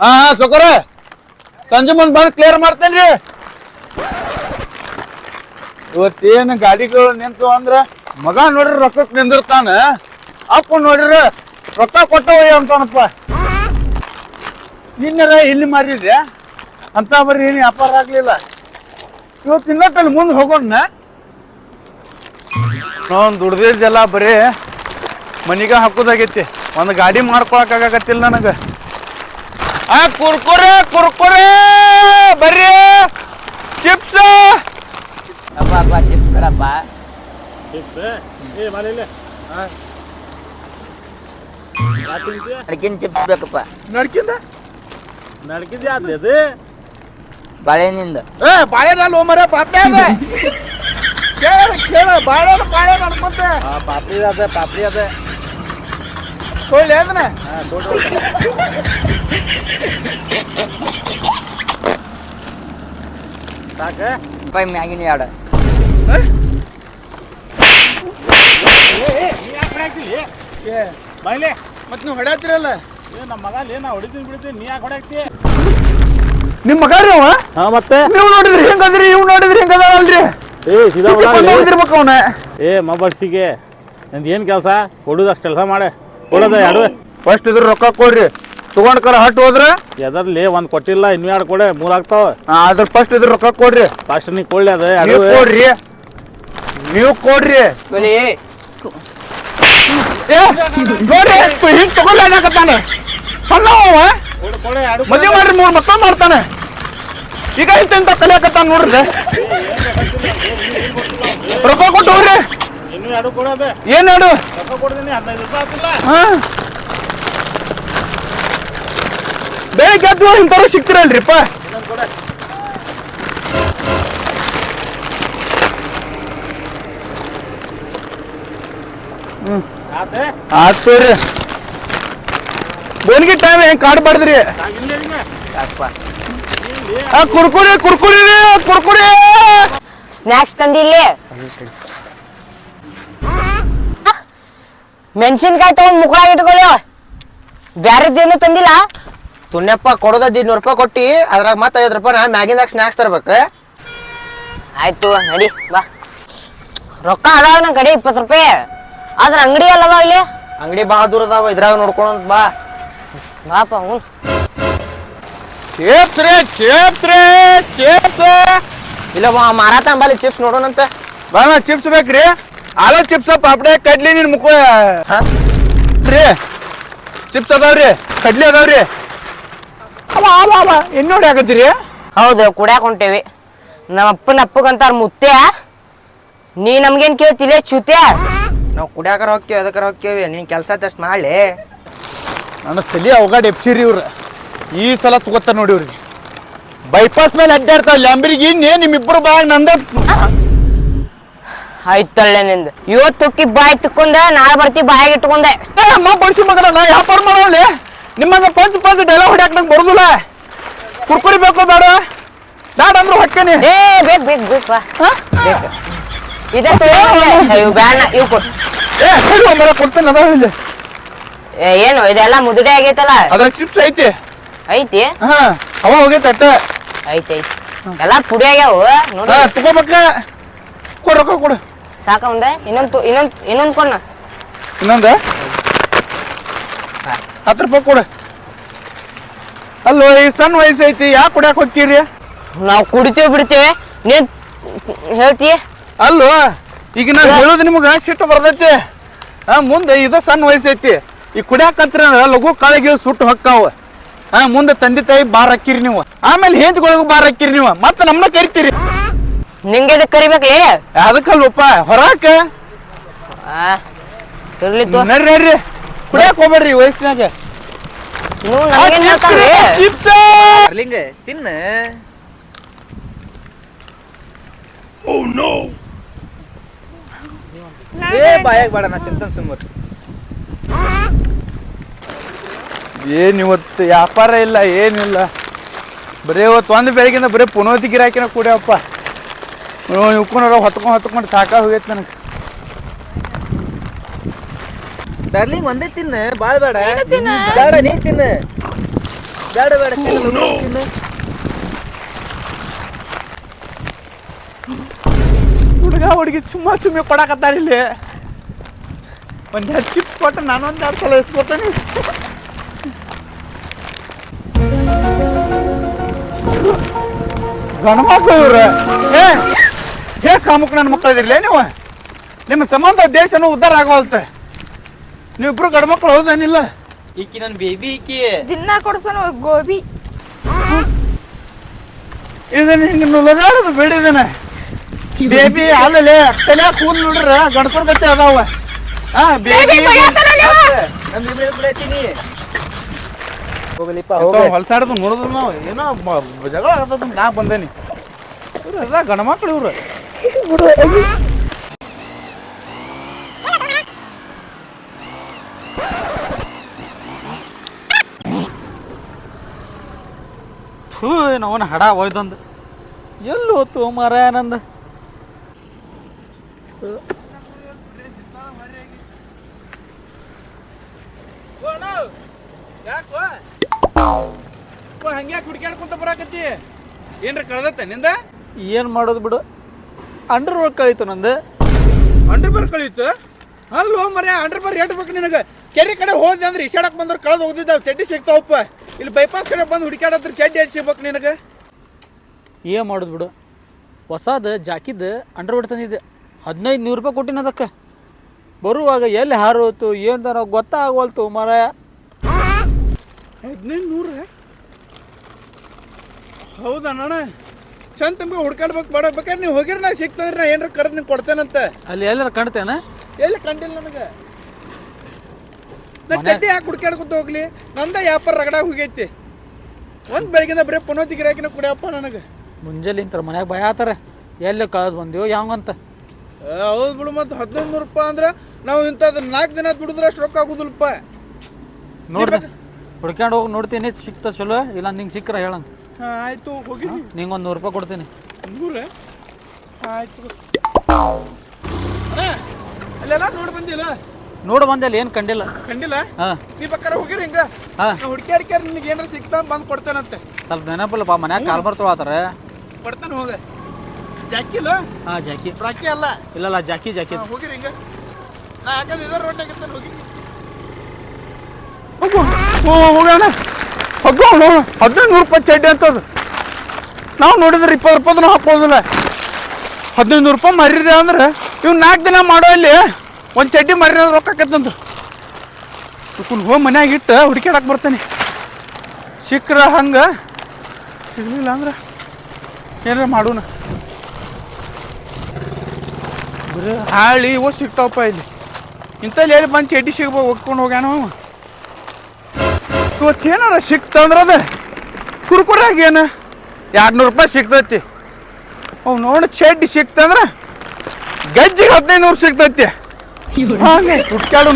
ಹಾ ಹಾ, ಸೊಕರ. ಸಂಜೆ ಮುಂದೆ ಬಂದು ಕ್ಲಿಯರ್ ಮಾಡ್ತೇನ್ರಿ ಇವತ್ತೇನು ಗಾಡಿಗಳು ನಿಂತು ಅಂದ್ರೆ ಮಗ ನೋಡ್ರಿ ರೊಕ್ಕಕ್ಕೆ ನಿಂದಿರ್ತಾನ. ಅಪ್ಪ ನೋಡ್ರಿ ರೊಕ್ಕ ಕೊಟ್ಟವಯ್ಯ ಅಂತಾನಪ್ಪ ನಿನ್ನೆಲ್ಲ ಇಲ್ಲಿ ಮಾರಿದ್ರೆ ಅಂತ ಬರ್ರಿ ಏನು ವ್ಯಾಪಾರ ಆಗ್ಲಿಲ್ಲ. ಇವತ್ತು ಇನ್ನೊಟ್ಟಲ್ಲಿ ಮುಂದೆ ಹೋಗೋಣ ನಾನು ದುಡ್ದಿದ್ದೆಲ್ಲ ಬರೀ ಮನಿಗ ಹಾಕೋದಾಗೈತಿ. ಒಂದು ಗಾಡಿ ಮಾಡ್ಕೊಳಕಾಗತ್ತಿಲ್ಲ ನನಗೆ. ಆ ಕುರ್ಕುರೆ ಕುರ್ಕುರೆ ಬರ್ರಿ ಚಿಪ್ಸ್ ಅಪ್ಪ ಅಪ್ಪ ಚಿಪ್ಸ್ ಕೊಡಪ್ಪ ಏ ಮನೇಲಿ ಅಡ್ಕಿನ ಚಿಪ್ಸ್ ಬೇಕಪ್ಪ ನಡ್ಕಿಂದ ನಡ್ಕಿದ್ದೆ ಆದ್ಲಿ ಅದು ಬಾಳೆಹಣ್ಣಿಂದ ಏ ಬಾಳೆನಲ್ಲಿ ಹೋಮರ ಪಾಪೆ ಅದ ಕೇಳ ಕೇಳ ಬಾಳೆ ಬಾಳೆ ನಡ್ಕೊಂತ ಆ ಪಾಪ್ರಿ ಅದ ಪಾಪ್ರಿ ಅದ ಕೊಳ್ಳಿ ಅದನ್ನ ಹಾ ಕೊಡು ಏ ಅಪ್ಪ ಮ್ಯಾಗಿನ ಎರಡು ಬಾಯ್ಲೆ ಮತ್ತೆ ನೀವು ಹೊಡ್ಯಾತಿರಲ್ಲ? ಏ ನಮ್ಮ ಮಗ ಲೇ ನಾ ಹೊಡಿತೀನಿ ಬಿಡ್ತೀನಿ ನೀ ಯಾಕೆ ಹೊಡ್ಯಾಕ್ತಿ? ನಿಮ್ಮ ಮಗ ರೀ ಅವ? ಹಾ ಮತ್ತೆ? ನೀವು ನೋಡಿದ್ರಿ ಹೆಂಗದ್ರಿ ಇವ್ ನೋಡಿದ್ರಿ ಹೆಂಗದಾರಲ್ರಿ ಏ ಸೀದಾ ನೋಡಿದಿರ್ಬೇಕು ಅವನ. ಏ ಮೊಬರ್ಸಿಗೆ ನಂದು ಏನು ಕೆಲಸ? ಕೊಡುದು ಅಷ್ಟು ಕೆಲಸ ಮಾಡೆ. ಕೊಡೋದ ಎರಡು ಫಸ್ಟ್ ಇದ್ರ ರೊಕ್ಕ ಕೊಡ್ರಿ. ತಗೊಂಡ್ ಕರ ಹಟ್ಟು ಹೋದ್ರೆ? ಎದರ್ಲಿ ಒಂದ್ ಕೊಟ್ಟಿಲ್ಲ ಇನ್ನೂ ಎರಡು ಕೊಡೆ ಮೂರ್ ಆಗ್ತಾವ. ಅದ್ರ ಫಸ್ಟ್ ಇದ್ರ ರೊಕ್ಕ ಕೊಡ್ರಿ. ಫಸ್ಟ್ ನೀ ಕೊಡ್ಲಿ ಅದ ನೀವು ಕೊಡ್ರಿ. ನೀವು ಕೊಡ್ರಿ. ಬಲಿ ಏ, ನೋಡ್ರಿ ಹಿಂಗ್ ತಗೊಳ್ಳ ಅನ್ನಕತ್ತಾನ ಸಣ್ಣ ಮದ್ವೆ ಮಾಡ್ರಿ ಮೂರ್ ಮಕ್ಕಳು ಮಾಡ್ತಾನೆ. ಈಗ ಇಂತ ಕಲಿಯಾಕತ್ತಾನ ನೋಡ್ರಿ. ರೊಕ್ಕ ಕೊಟ್ಟು ಹೋಗ್ರಿ. ಏನು ಎರಡು? ಕೊಡೋದೆ ಏನ್ ಹೇಳು ರೊಕ್ಕ ಕೊಡ್ತೀನಿ ಹದಿನೈದು ರೂಪಾಯಿ ಆಗ್ತಿಲ್ಲ ಹಾ ಬೆಳಿಗ್ಗೆ ಎದ್ದು ಇಂಥವ್ರು ಸಿಗ್ತಿರಲ್ರಿಪ್ಪ. ಆತೆ ರೀ. ಬೋನ್ಗಿ ಟೈಮ್ ಹೆಂಗ್ ಕಾಡ್ಬಾರ್ದ್ರಿ ಕುರ್ಕುರಿ ಕುರ್ಕುರಿ ಕುರ್ಕುರಿ. ಸ್ನ್ಯಾಕ್ಸ್ ತಂದಿಲ್ಲಿ ಮೆಣಸಿನ್ಕಾಯಿ ತಗೊಂಡ್ ಮುಕ್ಕಳಾಗ ಇಟ್ಕೊಳ್ಳಿ ಬ್ಯಾರದ್ದೇನು ತಂದಿಲ್ಲ. ತುಣ್ಯಪ್ಪ ಕೊಡೋದ ಇನ್ನೂರು ರೂಪಾಯಿ ಕೊಟ್ಟಿ ಅದ್ರಾಗ ಮತ್ತೆ ಐವತ್ತು ರೂಪಾಯಿ ನಾ ಮ್ಯಾಗಿಂದಾಗ ಸ್ನ್ಯಾಕ್ಸ್ ತರ್ಬೇಕು. ಆಯ್ತು ನಡಿ ಬಾ. ರೊಕ್ಕ ಅದಾವ ನನ್ನ ಕಡೆ ಇಪ್ಪತ್ತು ರೂಪಾಯಿ. ಆದ್ರ ಅಂಗಡಿ ಅಲ್ಲವ ಇಲ್ಲಿ? ಅಂಗಡಿ ಭಾಳ ದೂರ ಅದಾವ ಇದ್ರಾಗ ನೋಡ್ಕೊಂಡ್ ಬಾ. ಬಾಪ ಹ್ಞೂ. ಚೇಪ್ಸ್ ರೀ ಚೇಪ್ಸ್ ರೀ ಚೇಪ್ಸ್ ಇಲ್ಲ ಬಾ ಮಾರಾಟ ಅಂಬಲ್ಲಿ ಚಿಪ್ಸ್ ನೋಡೋಣಂತ. ಬಾಳ ಚಿಪ್ಸ್ ಬೇಕ್ರಿ. ಆಲೂ ಚಿಪ್ಸ್ ಪಾಪಡೆ ಕಡ್ಲಿ ನಿನ್ ಮುಖ ರೀ ಚಿಪ್ಸ್ ಅದಾವ್ರಿ ಕಡ್ಲಿ ಅದಾವ್ರಿ. ಅವ ಅವ ಅವ ಎಣ್ಣೆ ನೋಡಿ ಹೌದು ಕುಡ್ಯಾಕ ಹೊಂಟೇವಿ. ನಮ್ಮ ಅಪ್ಪನ ಅಪ್ಪಗಂತಾರ ಮುತ್ತೆ. ನೀ ನಮ್ಗೇನ್ ಕೇಳ್ತಿಲ್ಲ ಚುತೆ ನಾವು ಕುಡಿಯಾಕರ ಹೋಗ್ತೇವೆ ಅದಕ್ಕಾರ ಹೋಗ್ತೇವಿ ನೀನ್ ಕೆಲಸ ಅಷ್ಟು ಮಾಡಿ ನನ್ನ ತಲೆ ಅವಗಾಡ್ ಎಪ್ಸಿರಿ ಇವ್ರ. ಈ ಸಲ ತಗೋತಾರ ನೋಡಿ ಇವ್ರಿಗೆ. ಬೈಪಾಸ್ ಮೇಲೆ ಅಡ್ಡಾಡ್ತಾವ ಲ್ಯಾಂಬ್ರಿಗೆ ಇನ್ನೇ ನಿಮ್ಮಿಬ್ಬರು ಬಾಯ್ ನಂದ? ಆಯ್ತಳ್ಳೆ ನಿಂದ. ಇವತ್ತು ತುಕ್ಕಿ ಬಾಯಿ ತುಕ್ಕೊಂಡೆ ನಾಳೆ ಬರ್ತಿ ಬಾಯಿಗೆ ಇಟ್ಕೊಂಡೆ. ಏ, ಅಮ್ಮ ಬಡಿಸಿ ಮಗನ ನಾ ವ್ಯಾಪಾರ ಮಾಡೋಳ್ಳಿ ನಿಮ್ಮಂಗ ಪಂಚ್ ಪಂಚ್ ಡೈಲಾಗ್ ಹೊಡ್ಯಾಕ ನಂಗೆ ಬರುದಿಲ್ಲ? ಕುರ್ಕುರಿ ಬೇಕು ಬೇಡ ಬೇಡ ಅಂದ್ರೆ ಹೊಕ್ಕೇನಿ. ಏ ಬೇಕು ಬೇಕು ಬೇಕು ಬಾ. ಬೇಕು. ಇದ ಇವು ಬ್ಯಾಡ ಇವು ಕೊಡು. ಏ ಸರಿ ಕೊಡ್ತೇನೆ ಇಲ್ಲಿ ಏ, ಏನು ಇದೆಲ್ಲ ಮುದುಡೆ ಆಗೈತಲ್ಲ? ಅದ್ರ ಚಿಪ್ಸ್ ಐತಿ. ಐತಿ? ಹಾ ಅವ ಹೋಗೈತೆ ಅಟ್ಟ. ಐತಿ ಐತಿ. ಎಲ್ಲ ಪುಡಿ ಆಗ್ಯಾವ ನೋಡಿ. ಹಾ ತಗೋಬೇಕ ಕೊಡು ರೊಕ್ಕ ಕೊಡು. ಸಾಕ ಒಂದ? ಇನ್ನೊಂದು ಇನ್ನೊಂದು ಇನ್ನೊಂದ್ ಇನ್ನೊಂದ್ ಕೊಡ್ನ? ಇನ್ನೊಂದ? ಹತ್ತು ರೂಪಾಯಿ ಕೊಡು. ಅಲ್ಲೋ ಈ ಸಣ್ಣ ವಯಸ್ಸು ಐತಿ ಯಾಕೆ ಕುಡಿಯಾಕ ಹೋಗ್ತೀರಿ ನಾವು ಕುಡಿತೇವೆ ಬಿಡ್ತೇವೆ. ನೀ ಹೇಳ್ತಿ ಅಲ್ಲೋ ಈಗ ನಾನು ಹೇಳೋದು ನಿಮ್ಗೆ ಸಿಟ್ಟು ಬರ್ತೈತಿ. ಹಾ ಮುಂದೆ ಇದು ಸಣ್ಣ ವಯಸ್ಸು ಐತಿ ಈ ಅಂದ್ರೆ ಲಘು ಕಾಳಿಗೆ ಸುಟ್ಟು ಹೊಕ್ಕಾವ. ಹಾ ಮುಂದೆ ತಂದೆ ತಾಯಿ ಬಾರ್ ಹಾಕಿರಿ ನೀವು. ಆಮೇಲೆ ಹೆಂತ್ಗಳಿಗೂ ಬಾರ್ ಹಾಕಿರಿ ನೀವು. ಮತ್ತೆ ನಮ್ಮನ್ನ ಕರಿತೀರಿ. ನಿಂಗೆ ಇದಕ್ಕೆ ಕರಿಬೇಕ್ಲಿ? ಅದಕ್ಕಲ್ಲಪ್ಪ ಹೊರಾಕ. ಇರ್ಲಿ ನಡ್ರಿ ನಡ್ರಿ. ಕುಡಿಯಾಕ ಹೋಗ್ಬೇಡ್ರಿ ವಯಸ್ಸಿನಾಗ. ಅರ್ಲಿಂಗ ತಿನ್ನ. ಏ ಬಾಯಾಗ ಬೇಡ ನಾ ಸುಮ್ಮನೆ ಏನ್ ಇವತ್ತು ವ್ಯಾಪಾರ ಇಲ್ಲ ಏನಿಲ್ಲ. ಬರೀ ಇವತ್ತು ಒಂದ್ ಬೆಳಗಿಂದ ಬರೀ ಪುನೋತಿ ಗಿರಾಕಿನ ಕೂಡ್ಯಪ್ಪ ಇವ್ಕೊಂಡ್ರ ಹೊತ್ಕೊಂಡ್ ಹೊತ್ಕೊಂಡ್ ಸಾಕಾಗ ಹೋಗೈತೆ ನನಗೆ. ಡಾರ್ಲಿಂಗ್ ಒಂದೇ ತಿನ್ನ ಬಾಳ ಬೇಡ. ಬೇಡ ನೀ ತಿನ್ನ. ಬೇಡ ಬೇಡ ತಿನ್ನ ತಿನ್ನು. ಹುಡುಗ ಹುಡುಗಿ ಚುಮ್ಮ ಸುಮ್ಮನೆ ಕೊಡಕತ್ತಾರ ಇಲ್ಲಿ. ಒಂದೆರಡು ಎರಡು ಚಿಪ್ಸ್ ಕೊಟ್ಟು ನಾನು ಒಂದ್ ಎರಡು ಸಲ ಇಸ್ಕೊತಾನೆ ಗಣಮಕ್ಳು ಇವ್ರ. ಏ ಹೇ ಕಾಮಕ್ ನನ್ನ ಮಕ್ಕಳಿದಿರ್ಲೇ ನೀವು? ನಿಮ್ಮ ಸಂಬಂಧ ದೇಶನೂ ಉದ್ಧಾರ ಆಗೋಲ್ತೆ ನೀವಿಬ್ರು ಗಂಡ್ಮಕ್ಳು ಹೌದೇನಿಲ್ಲ? ಈಕಿ ನನ್ನ ಬೇಬಿ ಈಕಿ. ದಿನ ಕೊಡ್ಸನ ಗೋಬಿ. ಇದನ್ನ ಹಿಂಗೆ ಬೇಡ ಬೇಡಿದನ ಬೇಬಿ ಅಲ್ಲೇ ತಲೆ ಕೂನ್ ನೋಡ್ರ ಗಂಡಸರ ಗತಿ ಅದಾವ. ಹಾ ಬೇಬಿ ನನ್ ಬೇಬಿ ಕುಡಿಯತ್ತೀನಿ ಹೋಗಲಿಪ್ಪ ಹೋಗ ಹೊಲ್ಸಾಡದು ನೋಡಿದ್ರು ನಾವು. ಏನೋ ಜಗಳ ಆಗ್ತದ ನಾ ಬಂದೇನಿ. ಇವ್ರು ಅದ ಗಂಡ್ಮಕ್ಳು ಇವ್ರು. ಥೂ ಅವನ ಹಡ ಒಯ್ದೊಂದು. ಎಲ್ಲಿ ಹೋತು ಮರ ನಂದು. ಹಂಗೆ ಹುಡ್ಕ್ಯಾಡ್ಕೊಂತ ಬರಾಕತ್ತಿ ಏನ್ರ ಕಳ್ದತ್ತ ನಿಂದ ಏನು ಮಾಡೋದು ಬಿಡು. ಅಂಡರ್ ವರ್ಕ್ ಕಳೀತು ನಂದು. ಅಂಡರ್ ವರ್ಕ್ ಕಳೀತು? ಅಲ್ಲೋ ಮರ ಅಂಡ್ರ ಬರ್ ಎಟ್ ಬೇಕು ನಿನಗೆ. ಕೆರೆ ಕಡೆ ಹೋದೆ ಅಂದ್ರೆ ಇಶಾಡಕ್ ಬಂದ್ರೆ ಕಳೆದು ಹೋಗಿದ್ದಾವ ಚಡ್ಡಿ ಸಿಗ್ತಾವಪ್ಪ ಇಲ್ಲಿ ಬೈಪಾಸ್ ಕಡೆ ಬಂದು ಹುಡುಕಾಡತ್ರ ಚಡ್ಡಿ ಹೆಚ್ಚು ಸಿಗ್ಬೇಕು ನಿನಗೆ. ಏನು ಮಾಡೋದು ಬಿಡು. ಹೊಸದ ಜಾಕಿದ್ ಅಂಡರ್ ವರ್ಕ್ ತಂದಿದ್ದೆ. ಹದಿನೈದು ನೂರು ರೂಪಾಯಿ ಕೊಟ್ಟಿನ ಅದಕ್ಕೆ. ಬರುವಾಗ ಎಲ್ಲಿ ಹಾರೋತು ಏನು ತರ ಗೊತ್ತಾಗವಲ್ತು ಮರ ಹದಿನೈದು ನೂರ ಹೌದಾ ಅಣ್ಣ ಚಂದ ತುಂಬ ಹುಡ್ಕಾಡ್ಬೇಕು ಬೇಡ ಬೇಕಾದ್ರೆ ನೀವು ಹೋಗಿರ ನಾ ಸಿಕ್ತಂದ್ರೆ ನಾ ಏನಾರ ಕರೆದು ನಿಂಗೆ ಕೊಡ್ತೇನಂತೆ. ಅಲ್ಲಿ ಎಲ್ಲರ ಕಾಣ್ತೇನೆ? ಎಲ್ಲಿ ಕಂಡಿಲ್ಲ ನನಗೆ ನಾ ಚಡ್ಡಿ ಯಾಕೆ ಹುಡ್ಕ್ಯಾಡ್ಕೊತ ಹೋಗ್ಲಿ ನಂದ ವ್ಯಾಪಾರ ರಗಡಾಗ ಹೋಗೈತಿ. ಒಂದ್ ಬೆಳಗಿನ ಬರೀ ಪುನೋತಿ ಗಿರಾಕಿನ ಕುಡಿಯಪ್ಪ ನನಗೆ. ಮುಂಜಾನೆ ಇಂತರ ಮನ್ಯಾಗ ಭಯ ಆತಾರೆ. ಎಲ್ಲಿ ಕಳೆದು ಬಂದೀವೋ ಯಾವಂತ? ಹೌದು ಬಿಡು ಮತ್ತೆ ಹದಿನೈದು ನೂರು ರೂಪಾಯಿ ಅಂದ್ರೆ ನಾವು ಇಂಥದ್ದು ನಾಲ್ಕು ದಿನ ದುಡಿದ್ರೆ ಅಷ್ಟು ರೊಕ್ಕ ಆಗುದಿಲ್ಲಪ್ಪ. ನೋಡ್ರಿ ಹುಡ್ಕೊಂಡು ಹೋಗಿ ನೋಡ್ತೀನಿ ಸಿಕ್ತ ಚಲೋ ಇಲ್ಲ ನಿಂಗೆ ಸಿಕ್ಕರ ಹೇಳಂಗ ಹಾ ಆಯ್ತು ಹೋಗಿ ನಿಂಗೆ ಒಂದು ನೂರು ರೂಪಾಯಿ ಕೊಡ್ತೀನಿ. ನೂರ ಆಯ್ತು. ಅಣ್ಣ ಅಲ್ಲೆಲ್ಲ ನೋಡಿ ಬಂದಿಲ್ಲ? ನೋಡು ಬಂದೆ ಅಲ್ಲಿ ಏನು ಕಂಡಿಲ್ಲ. ಕಂಡಿಲ್ಲ? ಹಾಂ. ನೀ ಬೇಕಾರೆ ಹೋಗಿರಿ ಹಿಂಗ? ಹಾಂ. ನಾ ಹುಡ್ಕ್ಯಾಡ್ಕ್ಯಾರ ನಿನಗೆ ಏನಾರ ಸಿಗ್ತಾ ಬಂದು ಕೊಡ್ತೇನಂತೆ. ಸ್ವಲ್ಪ ನೆನಪಿಲ್ಲಪ್ಪ ಮನ್ಯಾಗ ಕಾಲ್ ಆತರ. ಕೊಡ್ತಾನೆ ಹೋಗ. ಜಾಕಿಲ್ಲ ಹಾಂ ಜಾಕಿ. ರಾಕಿ ಅಲ್ಲ? ಇಲ್ಲಲ್ಲ ಜಾಕಿ ಜಾಕಿ. ಹಾ, ಹೋಗಿರಿ ಹಿಂಗ. ನಾ ಯಾಕಂದ್ರೆ ಇದರ ರೋಡ್ ಆಗಿರ್ತಾನೆ ಹೋಗಿ. ಹೋಗೋಣ ಹೋಗೋ ಹದಿನೈದು ನೂರು ರೂಪಾಯಿ ಚಡ್ಡಿ ಅಂತದು ನಾವು ನೋಡಿದ್ರೆ ಇಪ್ಪತ್ತು ರೂಪಾಯಿ ಹಾಕೋದಿಲ್ಲ ಹದಿನೈದು ನೂರು ರೂಪಾಯಿ ಮರಿದೆ ಅಂದ್ರೆ ಇವ್ ನಾಲ್ಕು ದಿನ ಮಾಡೋ ಇಲ್ಲಿ ಒಂದು ಚಡ್ಡಿ ಮರಿ ರೊಕ್ಕ ಆಕತ್ತಂತ ಇವ್ನು ಹೋಗಿ ಮನ್ಯಾಗ ಇಟ್ಟು ಹುಡುಕ್ಯಾಡಕ್ಕೆ ಬರ್ತಾನೆ. ಸಿಕ್ಕ್ರ ಹಂಗೆ ಸಿಗ್ಲಿಲ್ಲ ಅಂದ್ರೆ ಏನಾರ ಮಾಡೋಣ. ಬರೀ ಹಾಳಿ ಇವು ಸಿಗ್ತಾವಪ್ಪ ಇಲ್ಲಿ. ಇಂಥಲ್ಲಿ ಹೇಳಿ ಬಂದು ಚಡ್ಡಿ ಸಿಗ್ಬೋ ಒಕ್ಕೊಂಡು ಹೋಗ್ಯಾನ. ಇವತ್ತೇನಾರ ಸಿಕ್ತಂದ್ರ ಅದ. ಕುರ್ಕುರಾಗ ಏನು? ಎರಡು ನೂರು ರೂಪಾಯಿ ಸಿಗ್ತೈತಿ. ಅವ್ ನೋಡಿ ಚಡ್ಡಿ ಸಿಕ್ತಂದ್ರ ಗಜ್ಜಿಗೆ ಹದಿನೈದು ನೂರು ಸಿಗ್ತೈತಿ. ಹಾಗೆ ಹುಡ್ಕ್ಯಾಡು